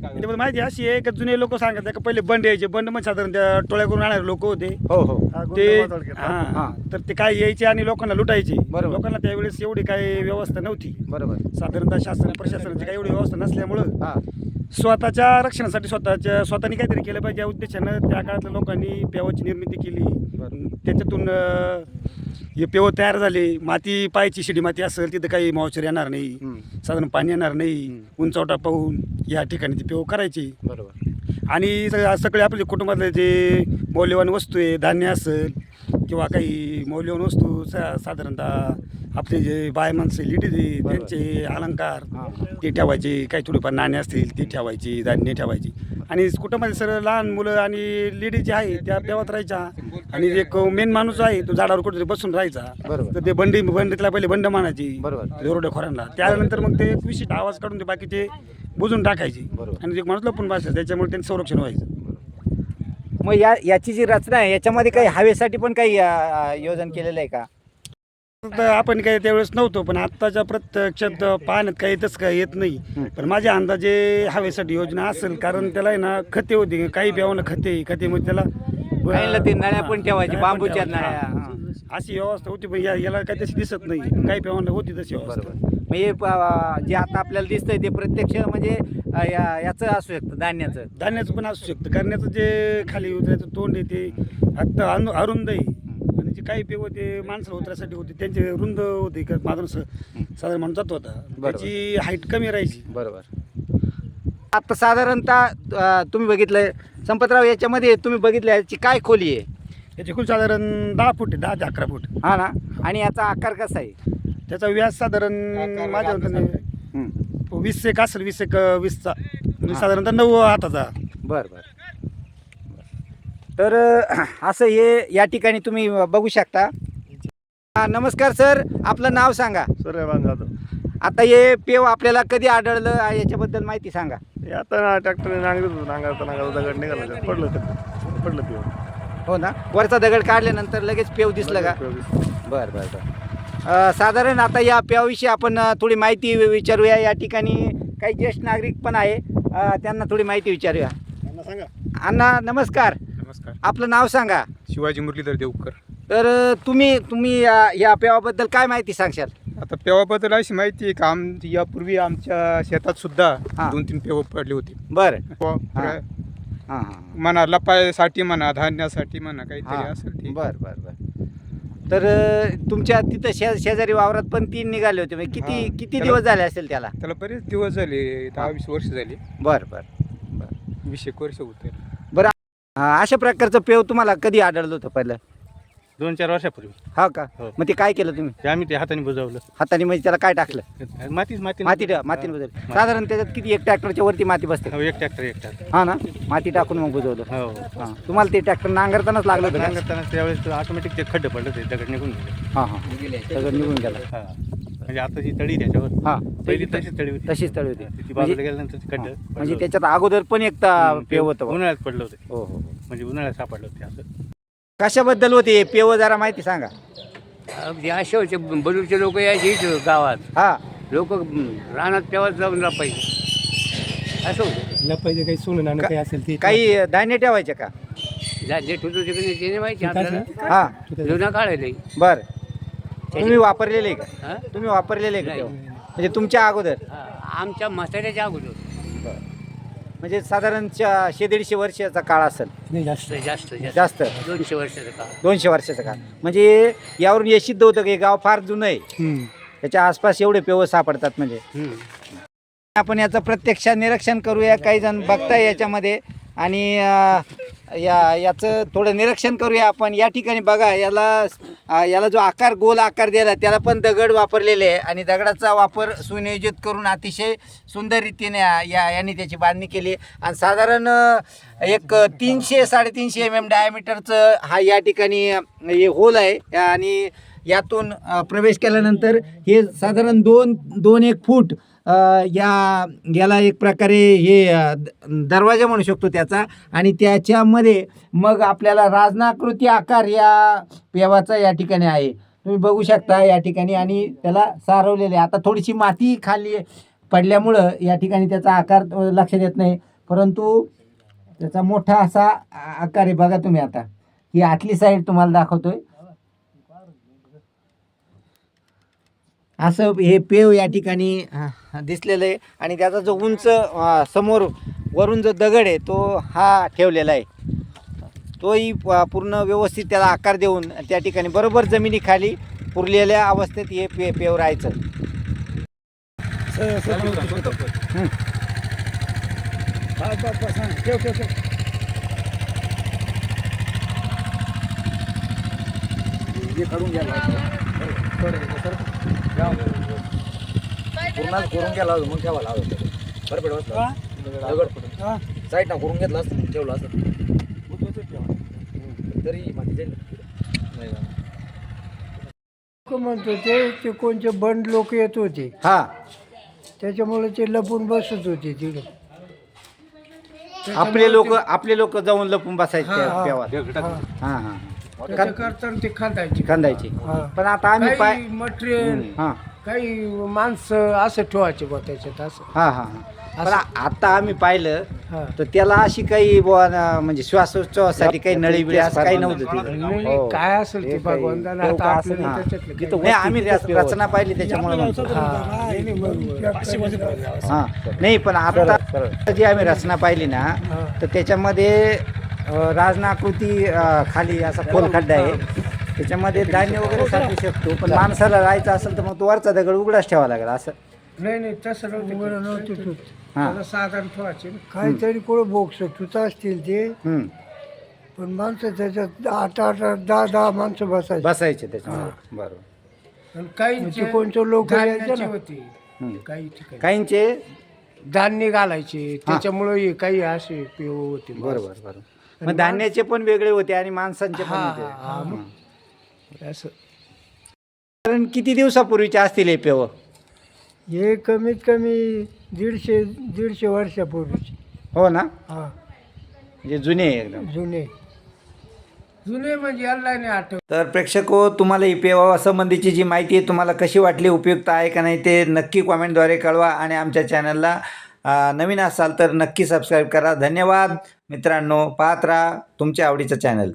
त्याच्यामध्ये माहिती अशी आहे की जुने लोक सांगत का पहिले बंड यायचे. बंड म्हणजे साधारण त्या टोळ्या करून आणणारे लोक होते. हो हो. ते हा. हा. तर ते काय यायचे आणि लोकांना लुटायचे. बरोबर. लोकांना त्यावेळेस एवढी काही व्यवस्था नव्हती. बरोबर. साधारणतः शासन प्रशासनाची काही एवढी व्यवस्था नसल्यामुळं हा. स्वतःच्या रक्षणासाठी स्वतःच्या स्वतःनी काहीतरी केलं पाहिजे. या उद्देशानं त्या काळातल्या लोकांनी पेवाची निर्मिती केली. त्याच्यातून अं, हे पेव तयार झाले. माती पायची शिडी माती असेल तिथं काही मॉइश्चर येणार नाही. साधारण पाणी येणार नाही. उंचवटा पाहून या ठिकाणी ती पेव करायची. बरोबर. आणि सगळे सगळे आपले कुटुंबातले जे मौल्यवान वस्तू आहे धान्य असेल किंवा काही मौल्यवान वस्तू सा साधारणतः आपले जे बाय माणसं लिडीज. त्यांचे अलंकार. ते ठेवायचे काही थोडेफार नाणे असतील ते ठेवायची धान्य ठेवायची आणि कुटुंबातील सर्व लहान मुलं आणि लेडीज जे आहे त्या पेवत राहायच्या आणि एक मेन माणूस आहे तो झाडावर कुठेतरी बसून राहायचा बरोबर. तर ते बंडी बंडीतला पहिले बंड मानायची बरोबर. रोरड्या खोऱ्यांना त्यानंतर मग ते एक विशिष्ट आवाज काढून ते बाकीचे बुजून टाकायची. आणि एक माणूस लपून बसायचं त्याच्यामुळे त्यांचं संरक्षण व्हायचं मग या याची जी रचना आहे याच्यामध्ये काही हवेसाठी पण काही योजन केलेलं आहे का तर आपण काही त्यावेळेस नव्हतो पण आत्ताच्या प्रत्यक्षात पाहण्यात काही तसं काही येत नाही. पण माझ्या अंदाजे हवेसाठी योजना असेल कारण त्याला आहे ना खते होती काही बेवानं खते खते मग त्याला ते नळ्या पण ठेवायची, बांबूच्या. नळ्या, हा. अशी व्यवस्था होती पण या- याला काही तशी दिसत नाही काही पेवांना होती तशी व्यवस्था बरोबर प- जे आता आपल्याला दिसतंय ते प्रत्यक्ष म्हणजे अ, या- याचं असू शकतं धान्याचं धान्याचं पण असू शकतं करण्याचं जे खाली उतरायचं तोंड आहे ते आता अनु- अरुंद आहे जे काही पेव ते माणसाला उतरायसाठी होते त्यांचे रुंद होते का माणूस साधारण माणूस जात होता. त्याची हाईट कमी राहायची. बरोबर. आता साधारणतः अ, तुम्ही बघितलंय संपतराव याच्यामध्ये तुम्ही बघितलं याची काय खोली आहे? याची खूप साधारण दहा फूट आहे दहा ते अकरा फूट. हा ना? आणि याचा आकार कसा आहे? त्याचा व्यास साधारण माझ्या मताने. वीस एक असेल वीस एक वीसचा. म्हणजे साधारणतः नऊ हाताचा. बर बर. तर असं हे या ठिकाणी तुम्ही बघू शकता. हा, नमस्कार सर आपलं नाव सांगा. सूर्यभान जाधव. आता हे पेव आपल्याला कधी आढळलं? आ, याच्याबद्दल माहिती सांगा. हे आता ना ट्रॅक्टरने नांगरत होतो नांगरता नांगरता दगड निघाला त्यात. पडलं ते पडलं ते हो ना? वरचा दगड काढल्यानंतर लगेच पेव दिसलं का? बर बर बर. अ, साधारण आता या पेवाविषयी आपण अ, थोडी माहिती वि- विचारूया. या ठिकाणी काही ज्येष्ठ नागरिक पण आहे. अ, त्यांना थोडी माहिती विचारूया. सांगा. अण्णा नमस्कार. नमस्कार. आपलं नाव सांगा. शिवाजी मुरलीधर देवकर तर अ, तुम्ही तुम्ही या या पेवाबद्दल काय माहिती सांगशाल? आता पेवाबद्दल अशी माहिती आहे का आम यापूर्वी आमच्या शेतात सुद्धा हा. दोन तीन पेव पडले होते. बर. प- हा. हां हां. म्हणा लपायसाठी म्हणा धान्यासाठी म्हणा काहीतरी हां. असेल बर बर बर. तर अ, तुमच्या तिथं शे शेजारी वावरात पण तीन निघाले होते. म्हणजे किती हां. किती त्याला- दिवस झाले असेल त्याला? त्याला बरेच दिवस झाले दहा वीस वर्ष झाली. बर बर. वीस एक वर्ष होते. हा, अशा प्रकारचं पेव तुम्हाला कधी आढळलं होतं पहिलं? दोन चार वर्षापूर्वी. हा का? हो. मग ते काय केलं तुम्ही? ते आम्ही ते हाताने बुजवलं. हाताने म्हणजे त्याला काय टाकलं? मातीच माती माती टा- मातीने बुजवलं. साधारण त्याच्यात किती एक ट्रॅक्टरच्या वरती माती बसते? हो एक ट्रॅक्टर एक ट्रॅक्टर. हा ना? माती टाकून मग बुजवलं. हो. हा. तुम्हाला ते ट्रॅक्टर नांगरतानाच लागलं होतं का? नांगरताना त्यावेळेस ऑटोमॅटिक ते खड्डे पडलं ते दगड निघून गेले. हा हा. सगळं निघून गेलं. हा. म्हणजे आता जी तळी त्याच्यावर. हा. पहिली तशीच तळी होती. तशीच तळी होती. ती म्हणजे बाजूला गेल्यानंतर ते खड्डे हा, पडलं म्हणजे होतं. त्याच्यात अगोदर पण एक ता- हम्म, पेव होतं बा. उन्हाळ्यात पडलं होतं. हो हो हो. म्हणजे उन्हाळ्यात सापडलं होते असं. कशाबद्दल होते पेव जरा माहिती सांगा. अगदी असे होते बलूरचे लोक यायचे इथं गावात. हा. लोक रानात तेव्हा जाऊन लपायचे. असं होतं. लपायचे काही सोनं नाणं काही असेल ते. काही धान्य ठेवायचे का? ज्या जेठ होतो तिकडे ते नाही माहिती आपल्याला. हा. जुना काळ आहे लई. बर. तुम्ही वापरलेले आहे का? हा? तुम्ही वापरलेले आहे का नाही. म्हणजे तुमच्या अगोदर? हा, आमच्या म्हाताऱ्याच्या अगोदर. म्हणजे साधारण चा- शे दीडशे वर्षाचा काळ असेल. नाही जास्त. जास्त जास्त. जास्त. दोनशे वर्षाचा काळ. दोनशे वर्षाचा काळ. म्हणजे यावरून हे सिद्ध होतं की हे गाव फार जुनं आहे. हम्म. त्याच्या आसपास एवढे पेव सापडतात म्हणजे. हम्म. आपण याचं प्रत्यक्ष निरीक्षण करूया. काही जण बघताय याच्यामध्ये. आणि अं, या याचं थोडं निरीक्षण करूया आपण. या ठिकाणी बघा याला याला जो आकार गोल आकार दिला त्याला पण दगड वापरलेले आहे. आणि दगडाचा वापर सुनियोजित करून अतिशय सुंदर रीतीने या यांनी त्याची बांधणी केली आणि साधारण एक तीनशे साडेतीनशे एम एम डायमीटरचं हा या ठिकाणी हे होल आहे. आणि यातून प्रवेश केल्यानंतर हे साधारण दोन दोन एक फूट या याला एक प्रकारे हे द- दरवाजा म्हणू शकतो त्याचा. आणि त्याच्यामध्ये मग आपल्याला राजनाकृती आकार या पेवाचा या ठिकाणी आहे. तुम्ही बघू शकता या ठिकाणी आणि त्याला सारवलेले आता थोडीशी माती खाली पडल्यामुळं या ठिकाणी त्याचा आकार लक्षात येत नाही. परंतु त्याचा मोठा असा आकार आहे. बघा तुम्ही आता. ही आतली साईड तुम्हाला दाखवतोय. असं हे पेव या ठिकाणी दिसलेलं आहे. आणि त्याचा जो उंच समोर वरून जो दगड आहे तो हा ठेवलेला आहे. तोही पूर्ण व्यवस्थित त्याला आकार देऊन त्या ठिकाणी बरोबर जमिनीखाली पुरलेल्या अवस्थेत हे पे पेव राहायचं. हं. पूर्णच करून गेला होता, मग ठेवायला हवं होतं. बरं. दगड साईड ना करून घेतला असतं ठेवलं असतं. तरी माती जाईल लोक म्हणतो ते ते कोणते बंड लोक येत होते हा. त्याच्यामुळे ते लपून बसत होते तिकडे. आपले लोक आपले लोक जाऊन लपून बसायचे हा, त्या हा. हा. ते खांदायचे हा. पण आता आम्ही पाय काही मटेरियल हा काही माणसं असं ठेवायचे बा त्याच्यात असं हा हा हा. पण आता आम्ही पाहिलं हा तर त्याला अशी काही बुवा ना, म्हणजे श्वासोच्छवासाठी काही नळी बिळी असं काही नव्हतं तिथं. नाही, हो. काय असेल ते भगवंताने आता आपल्याला हा. त्याच्यातलं काही- नाही आम्ही रच- रचना पाहिली त्याच्यामुळे म्हणतो. हा, नाही, नाही, बरोबर. हा नाही पण आता जी आम्ही रचना पाहिली ना हा. तर त्याच्यामध्ये राजनाकृती खाली असा खोल खड्डा आहे. त्याच्यामध्ये धान्य वगैरे साठवू शकतो पण माणसाला राहायचं असेल तर मग तो वरचा दगड उघडाच ठेवा लागेल असं. नाही नाही तसं नव्हतं. नव्हते तू. हा. त्याला साधारण ठेवायचे. काहीतरी कोण बोक्स तुझं असतील ते. हम्म. पण माणसं त्याच्यात आठ आठ आठ, दहा दहा माणसं बसायची. बसायचे त्याच्यामध्ये. बरोबर. काही कोणते लोक यायचे ना. हम्म. काही ठिकाणी. काहींचे? धान्य घालायचे. त्याच्यामुळे हे काही असे पेव होते. बरोबर बरोबर. मग धान्याचे पण वेगळे होते आणि माणसांचे पण होते. हा, मग. असं. कारण किती दिवसापूर्वीचे असतील हे पेव? हे कमीत कमी दीडशे दीडशे वर्षापूर्वीचे. हो ना? हा. म्हणजे जुने आहे एकदम. जुने. जुने म्हणजे याला नाही आठव तर प्रेक्षक हो तुम्हाला ई पी संबंधीची जी माहिती आहे तुम्हाला कशी वाटली उपयुक्त आहे का नाही ते नक्की कॉमेंटद्वारे कळवा आणि आमच्या चॅनलला नवीन असाल तर नक्की सबस्क्राईब करा. धन्यवाद. मित्रांनो पाहत राहा तुमच्या आवडीचं चॅनल